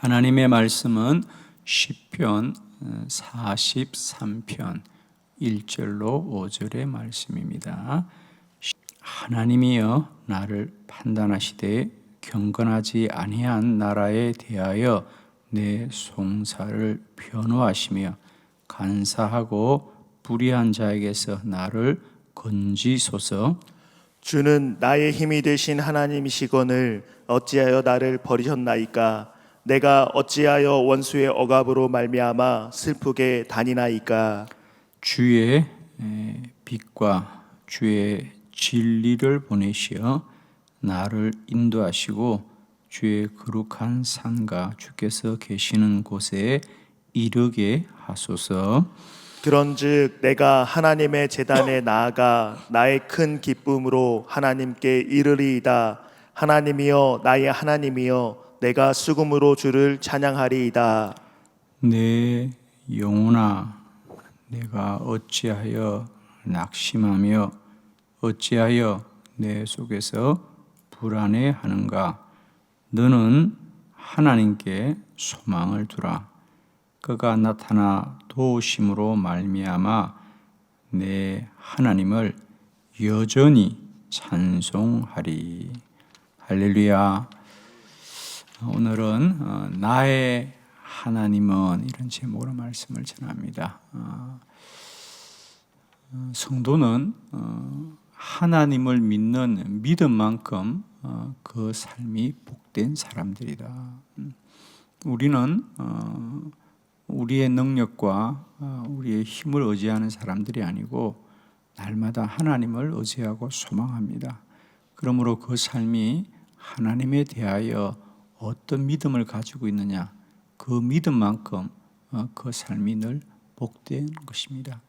하나님의 말씀은 시편 43편 1절로 5절의 말씀입니다. 하나님이여 나를 판단하시되 경건하지 아니한 나라에 대하여 내 송사를 변호하시며 간사하고 불의한 자에게서 나를 건지소서 주는 나의 힘이 되신 하나님이시거늘 어찌하여 나를 버리셨나이까 내가 어찌하여 원수의 억압으로 말미암아 슬프게 다니나이까 주의 에, 빛과 주의 진리를 보내시어 나를 인도하시고 주의 거룩한 산과 주께서 계시는 곳에 이르게 하소서. 그런즉 내가 하나님의 제단에 나아가 나의 큰 기쁨으로 하나님께 이르리이다 하나님이여 나의 하나님이여 내가 수금으로 주를 찬양하리이다. 내 영혼아 내가 어찌하여 낙심하며 어찌하여 내 속에서 불안해 하는가? 너는 하나님께 소망을 두라. 그가 나타나 도우심으로 말미암아 내 하나님을 여전히 찬송하리. 할렐루야 오늘은 어, 나의 하나님은 이런 제목으로 말씀을 전합니다. 어, 어, 성도는 어, 하나님을 믿는 믿음만큼 어, 그 삶이 복된 사람들이다. 음, 우리는 어, 우리의 능력과 어, 우리의 힘을 의지하는 사람들이 아니고 날마다 하나님을 의지하고 소망합니다. 그러므로 그 삶이 하나님에 대하여 어떤 믿음을 가지고 있느냐 그 믿음만큼 어, 그 삶이 늘 복된 것입니다.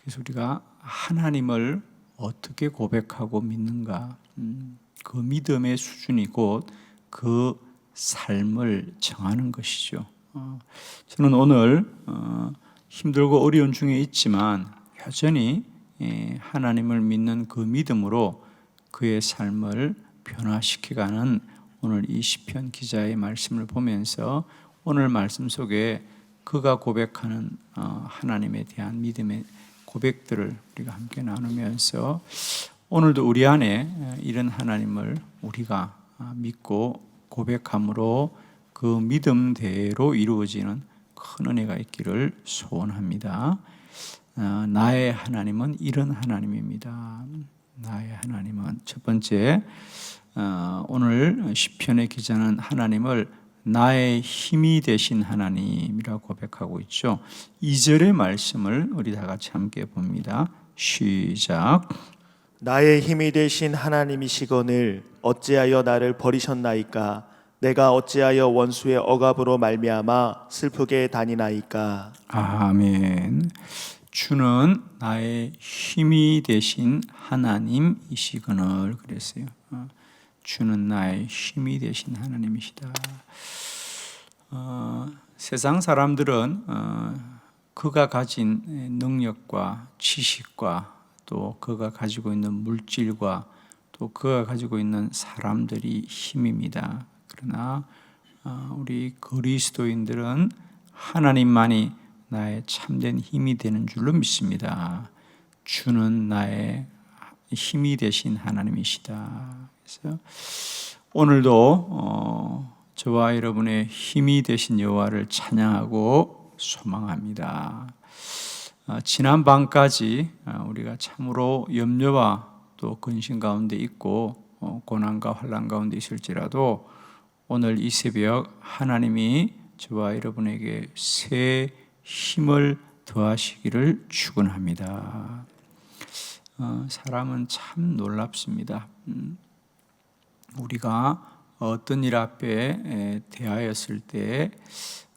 그래서 우리가 하나님을 어떻게 고백하고 믿는가 음, 그 믿음의 수준이 곧 그 삶을 정하는 것이죠. 어, 저는 오늘 어, 힘들고 어려운 중에 있지만 여전히 예, 하나님을 믿는 그 믿음으로 그의 삶을 변화시켜가는 오늘 이 시편 기자의 말씀을 보면서 오늘 말씀 속에 그가 고백하는 어, 하나님에 대한 믿음의 고백들을 우리가 함께 나누면서 오늘도 우리 안에 이런 하나님을 우리가 아, 믿고 고백함으로 그 믿음대로 이루어지는 큰 은혜가 있기를 소원합니다. 아, 나의 하나님은 이런 하나님입니다. 나의 하나님은 첫 번째 어, 오늘 시편의 기자는 하나님을 나의 힘이 되신 하나님이라고 고백하고 있죠. 2절의 말씀을 우리 다 같이 함께 봅니다. 시작. 나의 힘이 되신 하나님이시거늘 어찌하여 나를 버리셨나이까 내가 어찌하여 원수의 억압으로 말미암아 슬프게 다니나이까 아멘. 주는 나의 힘이 되신 하나님이시거늘 그랬어요. 어, 주는 나의 힘이 되신 하나님이시다. 어, 세상 사람들은 어, 그가 가진 능력과 지식과 또 그가 가지고 있는 물질과 또 그가 가지고 있는 사람들이 힘입니다. 그러나 어, 우리 그리스도인들은 하나님만이 나의 참된 힘이 되는 줄로 믿습니다. 주는 나의 힘이 되신 하나님이시다. 그래서 오늘도 어, 저와 여러분의 힘이 되신 여호와를 찬양하고 소망합니다. 어, 지난 밤까지 어, 우리가 참으로 염려와 또 근심 가운데 있고 어, 고난과 환란 가운데 있을지라도 오늘 이 새벽 하나님이 저와 여러분에게 새 힘을 더하시기를 축원합니다. 어, 사람은 참 놀랍습니다. 음, 우리가 어떤 일 앞에 대하였을 때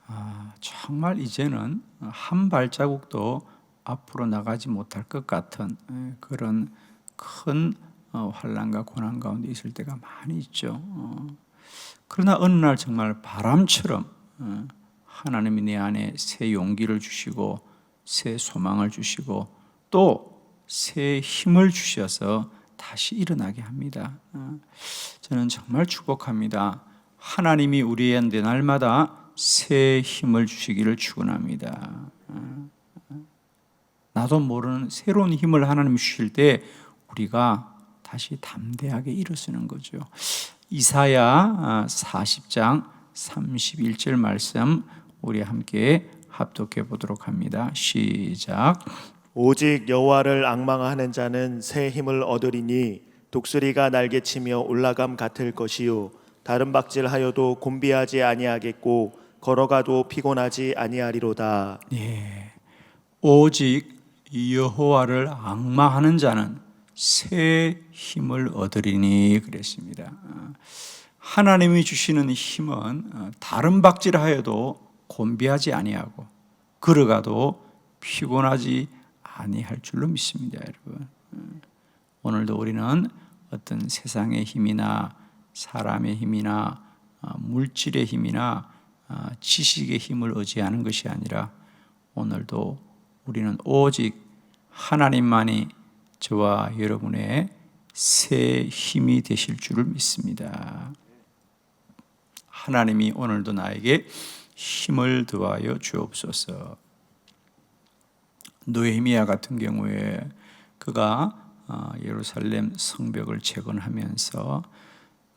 아, 정말 이제는 한 발자국도 앞으로 나가지 못할 것 같은 그런 큰 어, 환란과 고난 가운데 있을 때가 많이 있죠. 어, 그러나 어느 날 정말 바람처럼 어, 하나님이 내 안에 새 용기를 주시고 새 소망을 주시고 또 새 힘을 주셔서 다시 일어나게 합니다. 저는 정말 축복합니다. 하나님이 우리한테 날마다 새 힘을 주시기를 축원합니다. 나도 모르는 새로운 힘을 하나님 주실 때 우리가 다시 담대하게 일어서는 거죠. 이사야 40장 31절 말씀 우리 함께 합독해 보도록 합니다. 시작. 오직 여호와를 악망하는 자는 새 힘을 얻으리니 독수리가 날개치며 올라감 같을 것이요 다른 박질하여도 곤비하지 아니하겠고 걸어가도 피곤하지 아니하리로다. 예. 오직 여호와를 악마하는 자는 새 힘을 얻으리니 그랬습니다. 어, 하나님이 주시는 힘은 어, 다른 박질하여도 곤비하지 아니하고 걸어가도 피곤하지 아니할 줄로 믿습니다, 여러분. 어, 오늘도 우리는 어떤 세상의 힘이나 사람의 힘이나 어, 물질의 힘이나 어, 지식의 힘을 의지하는 것이 아니라 오늘도 우리는 오직 하나님만이 저와 여러분의 새 힘이 되실 줄을 믿습니다. 하나님이 오늘도 나에게 힘을 더하여 주옵소서. 노에미야 같은 경우에 그가 어, 예루살렘 성벽을 재건하면서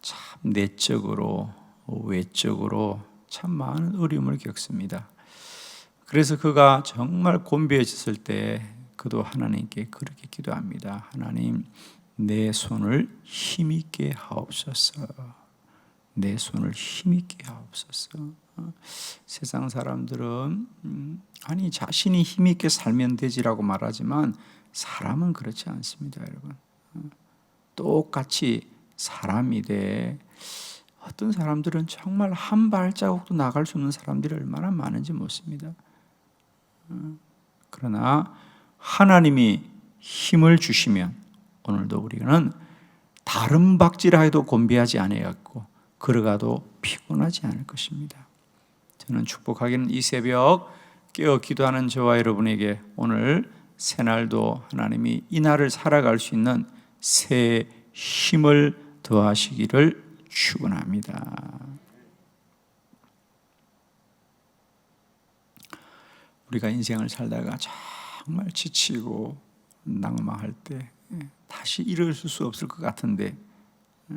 참 내적으로 외적으로 참 많은 어려움을 겪습니다. 그래서 그가 정말 곤비해졌을 때 그도 하나님께 그렇게 기도합니다. 하나님 내 손을 힘있게 하옵소서. 내 손을 힘있게 하옵소서. 어, 세상 사람들은 음, 아니 자신이 힘 있게 살면 되지라고 말하지만 사람은 그렇지 않습니다, 여러분. 어, 똑같이 사람이 돼. 어떤 사람들은 정말 한 발자국도 나갈 수 없는 사람들이 얼마나 많은지 묻습니다. 어, 그러나 하나님이 힘을 주시면 오늘도 우리는 다른 박질하여도 곤비하지 아니하고 걸어가도 피곤하지 않을 것입니다. 저는 축복하기는 이 새벽 깨어 기도하는 저와 여러분에게 오늘 새날도 하나님이 이 날을 살아갈 수 있는 새 힘을 더하시기를 축원합니다. 우리가 인생을 살다가 정말 지치고 낭망할 때 예, 다시 일어설 수 없을 것 같은데 예,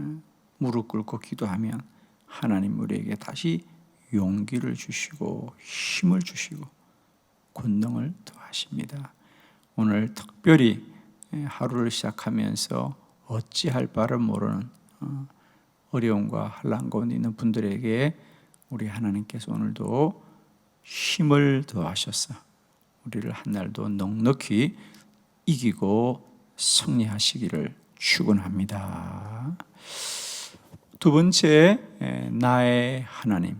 무릎 꿇고 기도하면 하나님 우리에게 다시 용기를 주시고 힘을 주시고 권능을 더하십니다. 오늘 특별히 예, 하루를 시작하면서 어찌할 바를 모르는 어, 어려움과 한란 가운데 있는 분들에게 우리 하나님께서 오늘도 힘을 더하셔서 우리를 한 날도 넉넉히 이기고 승리하시기를 축원합니다. 두 번째 에, 나의 하나님,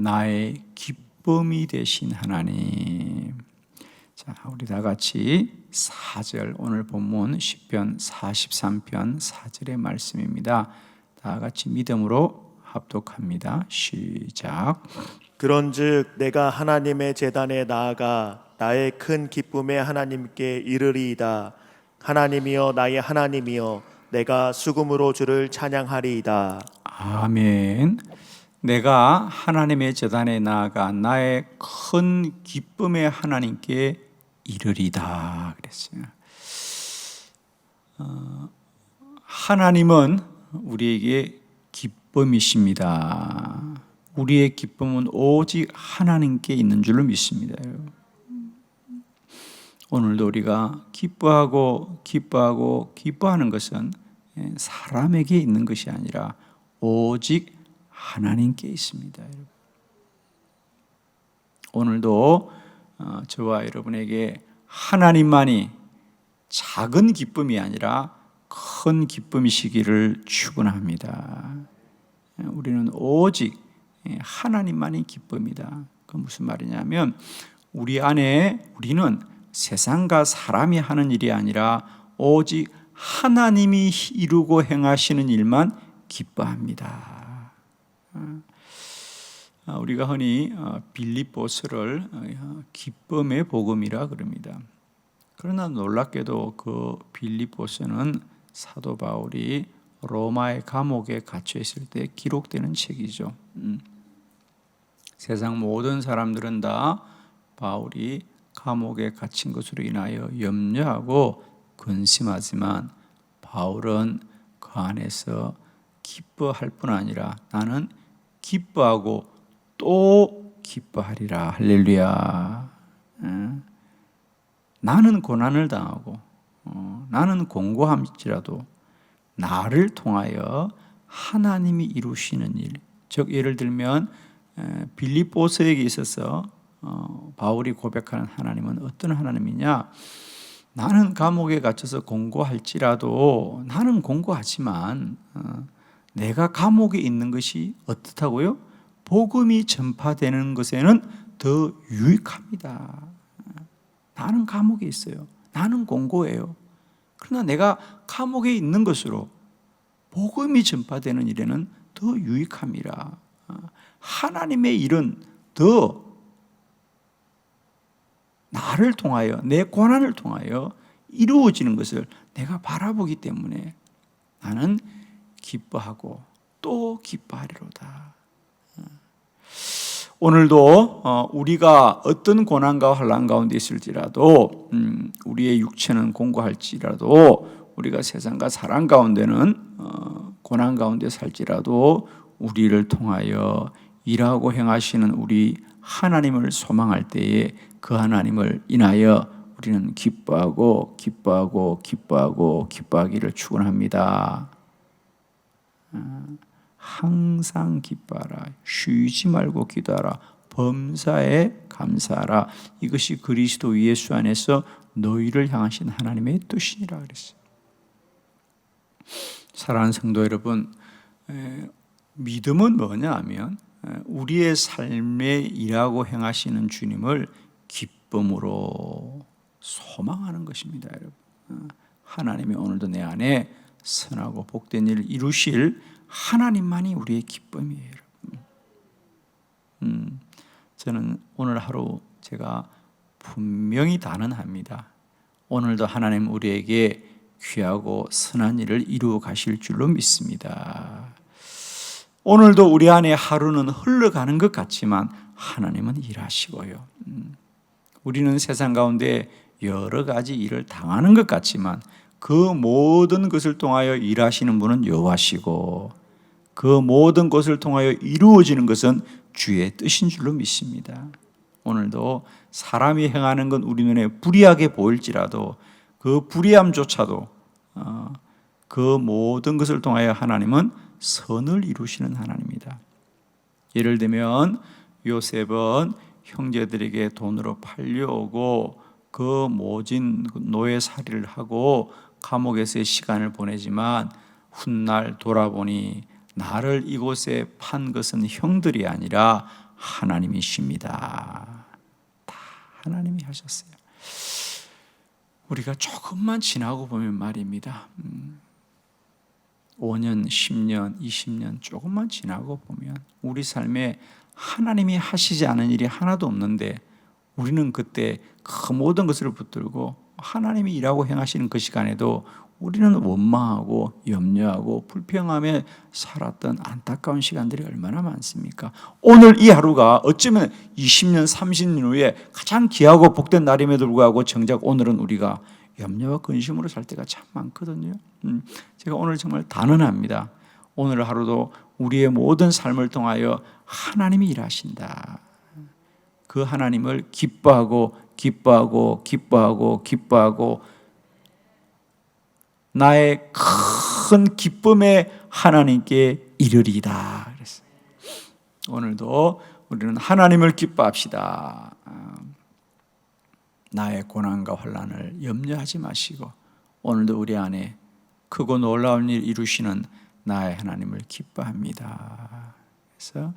나의 기쁨이 되신 하나님. 자, 우리 다 같이 4절 오늘 본문 10편 43편 4절의 말씀입니다. 다 같이 믿음으로 합독합니다. 시작. 그런즉 내가 하나님의 제단에 나아가 나의 큰 기쁨에 하나님께 이르리이다. 하나님이여 나의 하나님이여 내가 수금으로 주를 찬양하리이다. 아멘. 내가 하나님의 재단에 나아가 나의 큰 기쁨의 하나님께 이르리다 그랬어요. 어, 하나님은 우리에게 기쁨이십니다. 우리의 기쁨은 오직 하나님께 있는 줄로 믿습니다. 오늘도 우리가 기뻐하고 기뻐하고 기뻐하는 것은 예, 사람에게 있는 것이 아니라 오직 하나님께 있습니다. 오늘도 어, 저와 여러분에게 하나님만이 작은 기쁨이 아니라 큰 기쁨이시기를 축원합니다. 예, 우리는 오직 예, 하나님만이 기쁨이다. 그 무슨 말이냐면 우리 안에 우리는 세상과 사람이 하는 일이 아니라 오직 하나님이 이루고 행하시는 일만 기뻐합니다. 아, 우리가 흔히 어, 빌립보스를 어, 기쁨의 복음이라 그럽니다. 그러나 놀랍게도 그 빌립보스는 사도 바울이 로마의 감옥에 갇혀 있을 때 기록되는 책이죠. 음. 세상 모든 사람들은 다 바울이 감옥에 갇힌 것으로 인하여 염려하고 근심하지만 바울은 그 안에서 기뻐할 뿐 아니라 나는 기뻐하고 또 기뻐하리라 할렐루야. 예. 나는 고난을 당하고 어, 나는 공고함일지라도 나를 통하여 하나님이 이루시는 일, 즉 예를 들면 에, 빌립보서에게 있어서 어, 바울이 고백하는 하나님은 어떤 하나님이냐? 나는 감옥에 갇혀서 공고할지라도 나는 공고하지만 어, 내가 감옥에 있는 것이 어떻다고요? 복음이 전파되는 것에는 더 유익합니다. 나는 감옥에 있어요. 나는 공고해요. 그러나 내가 감옥에 있는 것으로 복음이 전파되는 일에는 더 유익함이라. 하나님의 일은 더 나를 통하여 내 고난을 통하여 이루어지는 것을 내가 바라보기 때문에 나는 기뻐하고 또 기뻐하리로다. 오늘도 어, 우리가 어떤 고난과 환란 가운데 있을지라도 음, 우리의 육체는 공고할지라도 우리가 세상과 사랑 가운데는 어, 고난 가운데 살지라도 우리를 통하여 일하고 행하시는 우리 하나님을 소망할 때에 그 하나님을 인하여 우리는 기뻐하고 기뻐하고 기뻐하고 기뻐하기를 축원합니다. 항상 기뻐하라. 쉬지 말고 기도하라. 범사에 감사하라. 이것이 그리스도 예수 안에서 너희를 향하신 하나님의 뜻이니라 그랬어요. 사랑하는 성도 여러분, 에, 믿음은 뭐냐 하면 에, 우리의 삶에 일하고 행하시는 주님을 기쁨으로 소망하는 것입니다, 여러분. 어, 하나님이 오늘도 내 안에 선하고 복된 일을 이루실 하나님만이 우리의 기쁨이에요. 여러분. 음, 저는 오늘 하루 제가 분명히 단언합니다. 오늘도 하나님 우리에게 귀하고 선한 일을 이루어 가실 줄로 믿습니다. 오늘도 우리 안에 하루는 흘러가는 것 같지만 하나님은 일하시고요. 음, 우리는 세상 가운데 여러 가지 일을 당하는 것 같지만 그 모든 것을 통하여 일하시는 분은 여호와시고 그 모든 것을 통하여 이루어지는 것은 주의 뜻인 줄로 믿습니다. 오늘도 사람이 행하는 건 우리 눈에 불이하게 보일지라도 그 불이함조차도 어, 그 모든 것을 통하여 하나님은 선을 이루시는 하나님이다. 예를 들면 요셉은 형제들에게 돈으로 팔려오고 그 모진 노예살이를 하고 감옥에서의 시간을 보내지만 훗날 돌아보니 나를 이곳에 판 것은 형들이 아니라 하나님이십니다. 다 하나님이 하셨어요. 우리가 조금만 지나고 보면 말입니다. 음, 5년, 10년, 20년 조금만 지나고 보면 우리 삶에 하나님이 하시지 않은 일이 하나도 없는데 우리는 그때 그 모든 것을 붙들고 하나님이 일하고 행하시는 그 시간에도 우리는 원망하고 염려하고 불평하며 살았던 안타까운 시간들이 얼마나 많습니까? 오늘 이 하루가 어쩌면 20년, 30년 후에 가장 귀하고 복된 날임에도 불구하고 정작 오늘은 우리가 염려와 근심으로 살 때가 참 많거든요. 음, 제가 오늘 정말 단언합니다. 오늘 하루도 우리의 모든 삶을 통하여 하나님이 일하신다. 그 하나님을 기뻐하고 기뻐하고 기뻐하고 기뻐하고 나의 큰 기쁨의 하나님께 이르리다. 오늘도 우리는 하나님을 기뻐합시다. 아, 나의 고난과 환란을 염려하지 마시고 오늘도 우리 안에 크고 놀라운 일 이루시는 나의 하나님을 기뻐합니다. 그래서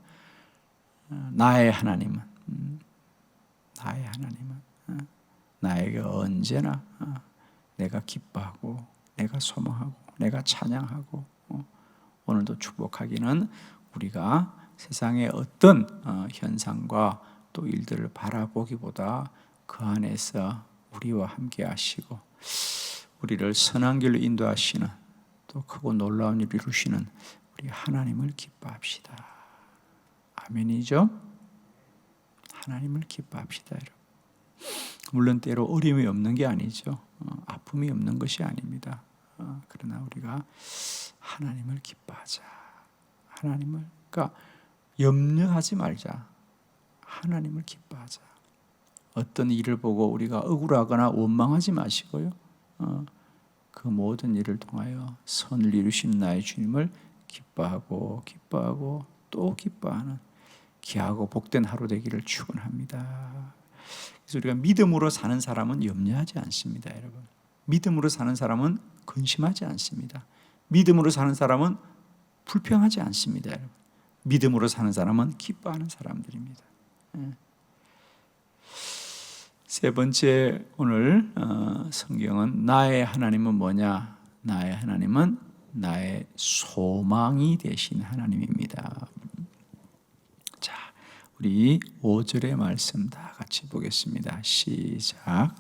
어, 나의 하나님은 음, 나의 하나님은 어, 나에게 언제나 어, 내가 기뻐하고 내가 소망하고 내가 찬양하고 어, 오늘도 축복하기는 우리가 세상의 어떤 어, 현상과 또 일들을 바라보기보다 그 안에서 우리와 함께 하시고 우리를 선한 길로 인도하시는 또 크고 놀라운 일을 이루시는 우리 하나님을 기뻐합시다. 아멘이죠? 하나님을 기뻐합시다, 여러분. 물론 때로 어려움이 없는 게 아니죠. 어, 아픔이 없는 것이 아닙니다. 어, 그러나 우리가 하나님을 기뻐하자. 하나님을 그러니까 염려하지 말자. 하나님을 기뻐하자. 어떤 일을 보고 우리가 억울하거나 원망하지 마시고요. 어, 그 모든 일을 통하여 선을 이루신 나의 주님을 기뻐하고 기뻐하고 또 기뻐하는 귀하고 복된 하루 되기를 축원합니다. 그래서 우리가 믿음으로 사는 사람은 염려하지 않습니다, 여러분. 믿음으로 사는 사람은 근심하지 않습니다. 믿음으로 사는 사람은 불평하지 않습니다, 여러분. 믿음으로 사는 사람은 기뻐하는 사람들입니다. 예. 세 번째 오늘 어, 성경은 나의 하나님은 뭐냐? 나의 하나님은 나의 소망이 되신 하나님입니다. 자, 우리 5절의 말씀 다 같이 보겠습니다. 시작.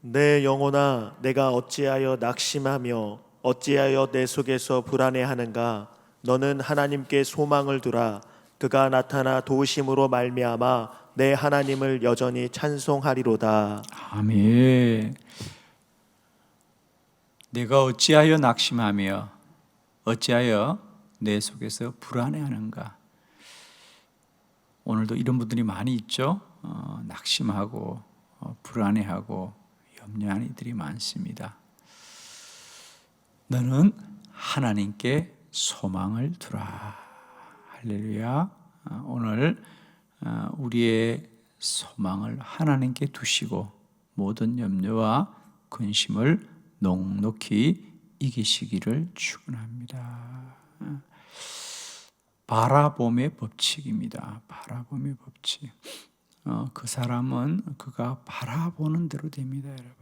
내 영혼아 내가 어찌하여 낙심하며 어찌하여 내 속에서 불안해하는가 너는 하나님께 소망을 두라 그가 나타나 도우심으로 말미암아 내 하나님을 여전히 찬송하리로다 아멘. 내가 어찌하여 낙심하며 어찌하여 내 속에서 불안해하는가? 오늘도 이런 분들이 많이 있죠. 어, 낙심하고 어, 불안해하고 염려하는 이들이 많습니다. 너는 하나님께 소망을 두라. 할렐루야. 어, 오늘 어, 우리의 소망을 하나님께 두시고 모든 염려와 근심을 넉넉히 이기시기를 축원합니다. 어, 바라봄의 법칙입니다. 바라봄의 법칙. 어, 그 사람은 그가 바라보는 대로 됩니다, 여러분.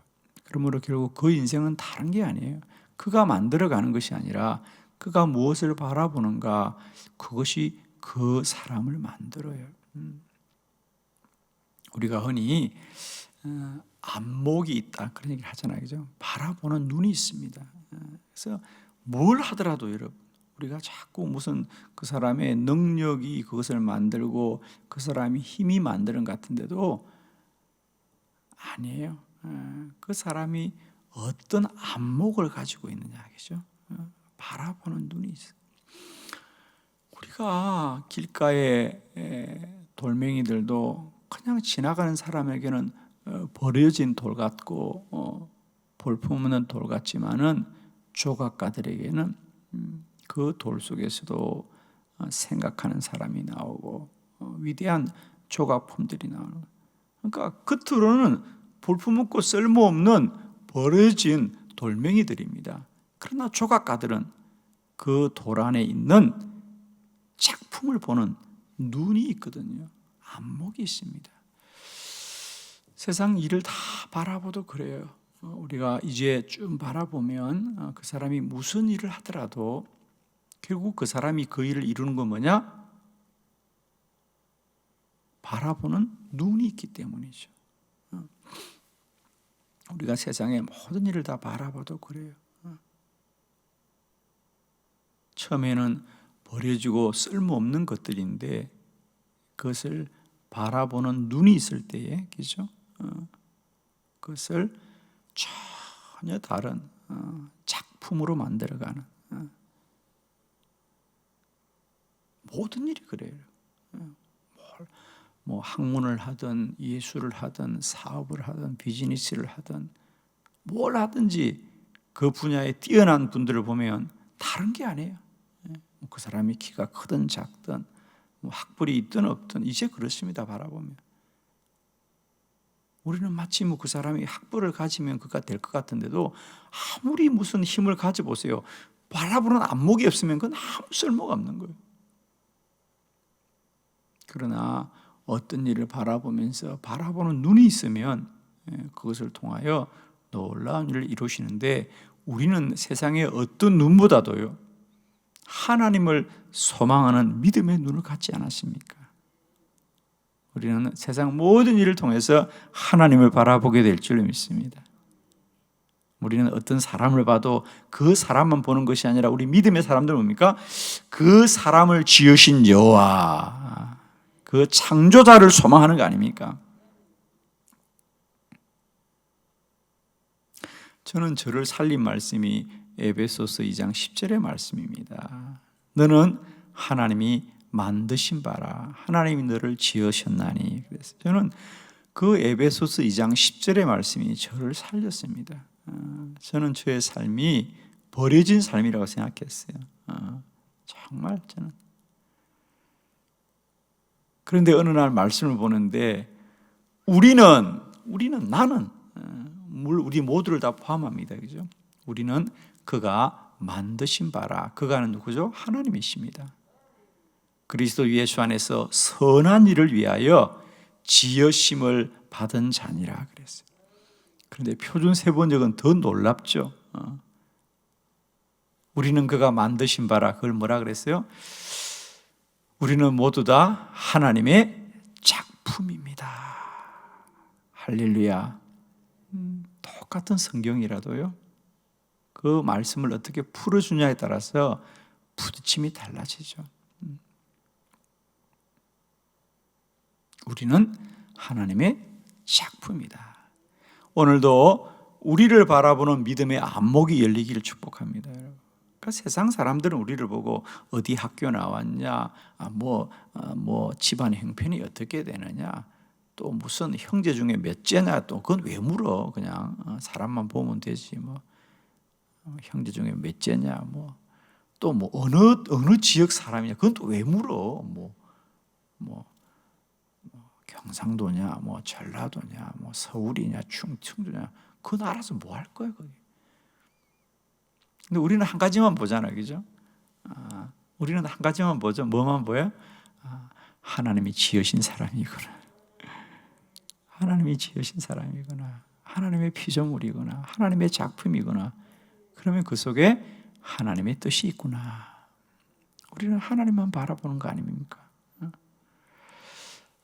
그러므로 결국 그 인생은 다른 게 아니에요. 그가 만들어가는 것이 아니라 그가 무엇을 바라보는가 그것이 그 사람을 만들어요. 음. 우리가 흔히 어, 안목이 있다 그런 얘기를 하잖아요, 그죠? 바라보는 눈이 있습니다. 어, 그래서 뭘 하더라도 여러분 우리가 자꾸 무슨 그 사람의 능력이 그것을 만들고 그 사람이 힘이 만드는 것 같은데도 아니에요. 어, 그 사람이 어떤 안목을 가지고 있느냐, 그죠? 어, 바라보는 눈이 있어. 우리가 길가에 에, 돌멩이들도 그냥 지나가는 사람에게는 어, 버려진 돌 같고 어, 볼품없는 돌 같지만은 조각가들에게는 음, 그 돌 속에서도 어, 생각하는 사람이 나오고 어, 위대한 조각품들이 나오는. 그러니까 겉으로는 볼품없고 쓸모없는 버려진 돌멩이들입니다. 그러나 조각가들은 그 돌 안에 있는 작품을 보는 눈이 있거든요. 안목이 있습니다. 세상 일을 다 바라보도 그래요. 어, 우리가 이제 쭉 바라보면 어, 그 사람이 무슨 일을 하더라도 결국 그 사람이 그 일을 이루는 건 뭐냐? 바라보는 눈이 있기 때문이죠. 어. 우리가 세상의 모든 일을 다 바라봐도 그래요. 처음에는 버려지고 쓸모없는 것들인데 그것을 바라보는 눈이 있을 때에 그죠? 어, 그것을 전혀 다른 어, 작품으로 만들어가는 어. 모든 일이 그래요. 어, 뭘, 뭐 학문을 하든 예술을 하든 사업을 하든 비즈니스를 하든 뭘 하든지 그 분야에 뛰어난 분들을 보면 다른 게 아니에요. 그 사람이 키가 크든 작든 뭐 학벌이 있든 없든 이제 그렇습니다 바라보면 우리는 마치 뭐 그 사람이 학벌을 가지면 그가 될 것 같은데도 아무리 무슨 힘을 가져 보세요 바라보는 안목이 없으면 그건 아무 쓸모가 없는 거예요. 그러나 어떤 일을 바라보면서 바라보는 눈이 있으면 예, 그것을 통하여 놀라운 일을 이루시는데 우리는 세상의 어떤 눈보다도요 하나님을 소망하는 믿음의 눈을 갖지 않았습니까? 우리는 세상 모든 일을 통해서 하나님을 바라보게 될 줄 믿습니다. 우리는 어떤 사람을 봐도 그 사람만 보는 것이 아니라 우리 믿음의 사람들 뭡니까? 그 사람을 지으신 여호와, 그 창조자를 소망하는 거 아닙니까? 저는 저를 살린 말씀이 에베소서 2장 10절의 말씀입니다. 너는 하나님이 만드신 바라 하나님이 너를 지으셨나니 그래서 저는 그 에베소서 2장 10절의 말씀이 저를 살렸습니다. 어, 저는 저의 삶이 버려진 삶이라고 생각했어요. 어, 정말 저는 그런데 어느 날 말씀을 보는데 우리는 우리는 나는 어, 물 우리 모두를 다 포함합니다. 그죠? 우리는 그가 만드신 바라 그가는 누구죠? 하나님이십니다. 그리스도 예수 안에서 선한 일을 위하여 지으심을 받은 자니라 그랬어요. 그런데 표준 세 번역은 더 놀랍죠. 어. 우리는 그가 만드신 바라 그걸 뭐라 그랬어요? 우리는 모두 다 하나님의 작품입니다. 할렐루야. 음, 똑같은 성경이라도요. 그 말씀을 어떻게 풀어주냐에 따라서 부딪힘이 달라지죠. 음. 우리는 하나님의 작품이다. 오늘도 우리를 바라보는 믿음의 안목이 열리기를 축복합니다. 그러니까 세상 사람들은 우리를 보고 어디 학교 나왔냐, 아, 뭐, 아, 뭐 집안 형편이 어떻게 되느냐, 또 무슨 형제 중에 몇째냐, 또 그건 왜 물어? 그냥 어, 사람만 보면 되지 뭐 어, 형제 중에 몇째냐, 뭐 또 뭐 어느 어느 지역 사람이냐, 그건 또 왜 물어? 뭐 뭐. 경상도냐, 뭐 전라도냐, 뭐 서울이냐, 충청도냐, 그건 알아서 뭐 할 거야 거기. 근데 우리는 한 가지만 보잖아요, 그죠? 아, 우리는 한 가지만 보죠. 뭐만 보여? 아, 하나님이 지으신 사람이구나. 하나님이 지으신 사람이구나. 하나님의 피조물이구나. 하나님의 작품이구나. 그러면 그 속에 하나님의 뜻이 있구나. 우리는 하나님만 바라보는 거 아닙니까?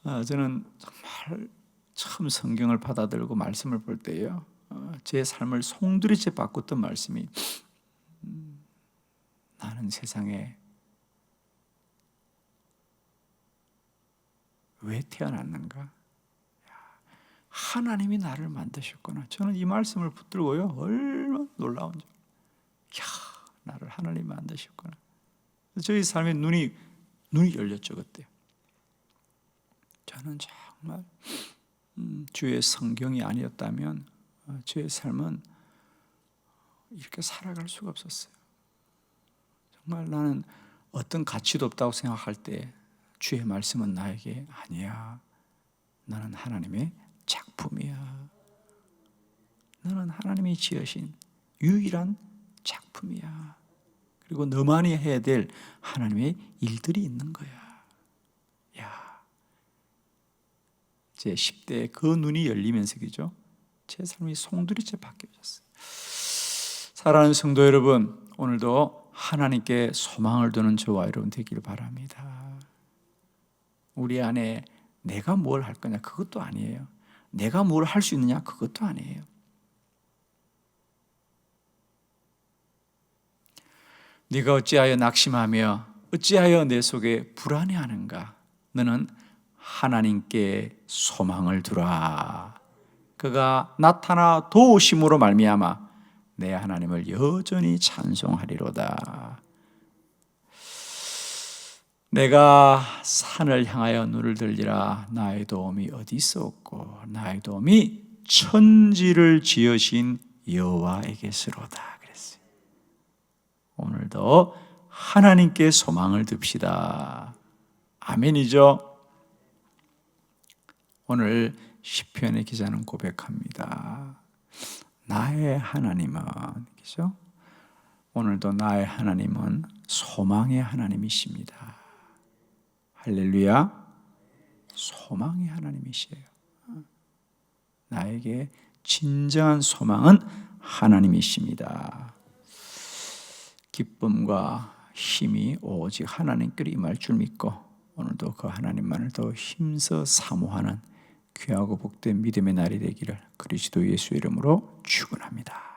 어, 저는 정말 처음 성경을 받아들고 말씀을 볼 때요, 어, 제 삶을 송두리째 바꿨던 말씀이 음, 나는 세상에 왜 태어났는가? 하나님이 나를 만드셨구나. 저는 이 말씀을 붙들고요, 얼마나 놀라운 줄. 야, 나를 하나님 만드셨구나. 저희 삶의 눈이 눈이 열렸죠 그때. 저는 정말 음, 주의 성경이 아니었다면 어, 주의 삶은 이렇게 살아갈 수가 없었어요. 정말 나는 어떤 가치도 없다고 생각할 때 주의 말씀은 나에게 아니야. 나는 하나님의 작품이야. 너는 하나님이 지으신 유일한 작품이야. 그리고 너만이 해야 될 하나님의 일들이 있는 거야. 야. 제 10대 그 눈이 열리면서 그죠? 제 삶이 송두리째 바뀌어졌어요. 사랑하는 성도 여러분, 오늘도 하나님께 소망을 두는 저와 여러분 되기를 바랍니다. 우리 안에 내가 뭘 할 거냐 그것도 아니에요. 내가 뭘 할 수 있느냐 그것도 아니에요. 네가 어찌하여 낙심하며 어찌하여 내 속에 불안해하는가? 너는 하나님께 소망을 두라. 그가 나타나 도우심으로 말미암아 내 하나님을 여전히 찬송하리로다. 내가 산을 향하여 눈을 들리라 나의 도움이 어디 있었고 나의 도움이 천지를 지으신 여호와에게서로다 그랬어요. 오늘도 하나님께 소망을 둡시다. 아멘이죠. 오늘 시편의 기자는 고백합니다. 나의 하나님은 그죠? 오늘도 나의 하나님은 소망의 하나님이십니다. 할렐루야. 소망의 하나님이시에요. 나에게 진정한 소망은 하나님이십니다. 기쁨과 힘이 오직 하나님께로 임할 줄 믿고 오늘도 그 하나님만을 더 힘써 사모하는 귀하고 복된 믿음의 날이 되기를 그리스도 예수 이름으로 축원합니다.